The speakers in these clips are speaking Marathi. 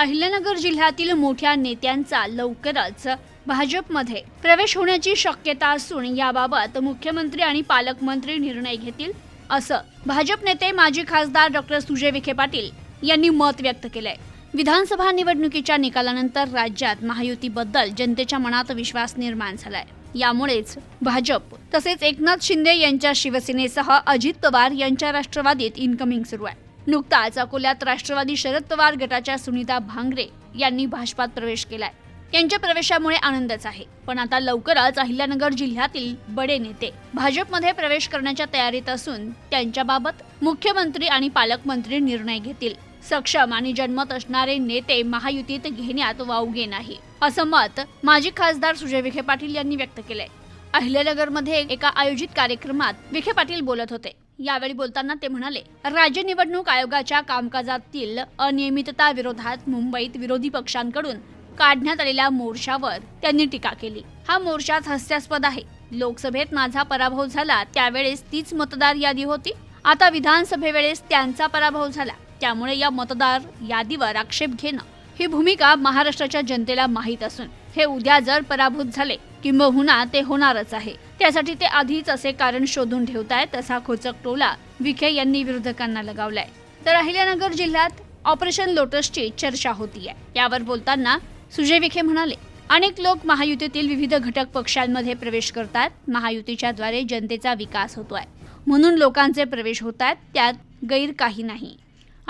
अहिल्यानगर जिल्ह्यातील मोठ्या नेत्यांचा लवकरच भाजपमध्ये प्रवेश होण्याची शक्यता असून याबाबत मुख्यमंत्री आणि पालकमंत्री निर्णय घेतील असं भाजप नेते माजी खासदार डॉक्टर सुजय विखे पाटील यांनी मत व्यक्त केलंय. विधानसभा निवडणुकीच्या निकालानंतर राज्यात महायुतीबद्दल जनतेच्या मनात विश्वास निर्माण झालाय. यामुळेच भाजप तसेच एकनाथ शिंदे यांच्या शिवसेनेसह अजित पवार यांच्या राष्ट्रवादीत इनकमिंग सुरू आहे. नुकताच अकोल्यात राष्ट्रवादी शरद पवार गटाच्या सुनीता भांगरे यांनी भाजपात प्रवेश केलाय. यांच्या प्रवेशामुळे आनंदच आहे. पण आता लवकरच अहिल्यानगर जिल्ह्यातील बडे नेते भाजपमध्ये प्रवेश करण्याच्या तयारीत असून त्यांच्याबाबत मुख्यमंत्री आणि पालकमंत्री निर्णय घेतील. सक्षम आणि जन्मत असणारे नेते महायुतीत घेण्यात वावगे नाही असं मत माजी खासदार सुजय विखे पाटील यांनी व्यक्त केलंय. अहिल्यानगरमध्ये एका आयोजित कार्यक्रमात विखे पाटील बोलत होते. यावेळी बोलताना ते म्हणाले राज्य निवडणूक आयोगाच्या कामकाजातील अनियमितता विरोधात मुंबईत विरोधी पक्षांकडून काढण्यात आलेल्या मोर्चावर त्यांनी टीका केली. हा मोर्चाच हास्यास्पद आहे. लोकसभेत माझा पराभव झाला त्यावेळेस तीच मतदार यादी होती. आता विधानसभेवेळेस त्यांचा पराभव झाला. त्यामुळे या मतदार यादीवर आक्षेप घेणं ही भूमिका महाराष्ट्राच्या जनतेला माहीत असून हे उद्या जर पराभूत झाले किंबहुना ते होणारच आहे. त्यासाठी ते आधीच असे कारण शोधून ठेवतायत असा खोचक टोला विखे यांनी विरोधकांना लगावलाय. तर अहिल्यानगर जिल्ह्यात ऑपरेशन लोटसची चर्चा होती आहे यावर बोलताना सुजय विखे म्हणाले अनेक लोक महायुतीतील विविध घटक पक्षांमध्ये प्रवेश करतात महायुतीच्या द्वारे जनतेचा विकास होतोय. म्हणून लोकांचे प्रवेश होत आहेत त्यात गैर काही नाही.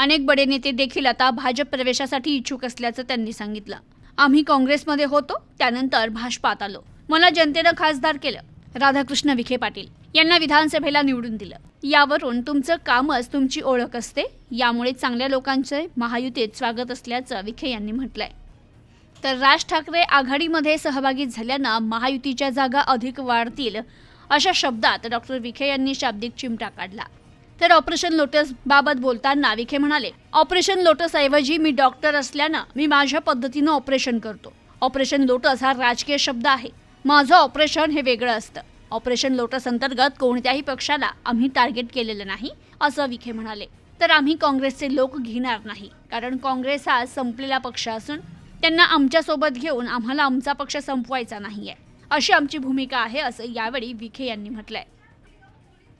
अनेक बडे नेते देखील आता भाजप प्रवेशासाठी इच्छुक असल्याचं त्यांनी सांगितलं. आम्ही काँग्रेसमध्ये होतो त्यानंतर भाजपात आलो. मला जनतेनं खासदार केलं. राधाकृष्ण विखे पाटील यांना विधानसभेला निवडून दिलं. यावरून तुमचं कामच तुमची ओळख असते. यामुळे चांगल्या लोकांचे महायुतीत स्वागत असल्याचं विखे यांनी म्हटलंय. तर राज ठाकरे आघाडीमध्ये सहभागी झाल्यानं महायुतीच्या जागा अधिक वाढतील अशा शब्दात डॉक्टर विखे यांनी शाब्दिक चिमटा काढला. तर ऑपरेशन लोटस बाबत बोलताना विखे म्हणाले ऑपरेशन लोटस ऐवजी मी डॉक्टर असल्यानं मी माझ्या पद्धतीनं ऑपरेशन करतो. ऑपरेशन लोटस हा राजकीय शब्द आहे. माझं ऑपरेशन हे वेगळं असतं. ऑपरेशन लोटस अंतर्गत कोणत्याही पक्षाला आम्ही टार्गेट केलेलं नाही असं विखे म्हणाले. तर आम्ही काँग्रेसचे लोक घेणार नाही. कारण काँग्रेस हा संपलेला पक्ष असून त्यांना आमच्यासोबत घेऊन आम्हाला आमचा पक्ष संपवायचा नाही आहे अशी आमची भूमिका आहे असं यावेळी विखे यांनी म्हटलंय.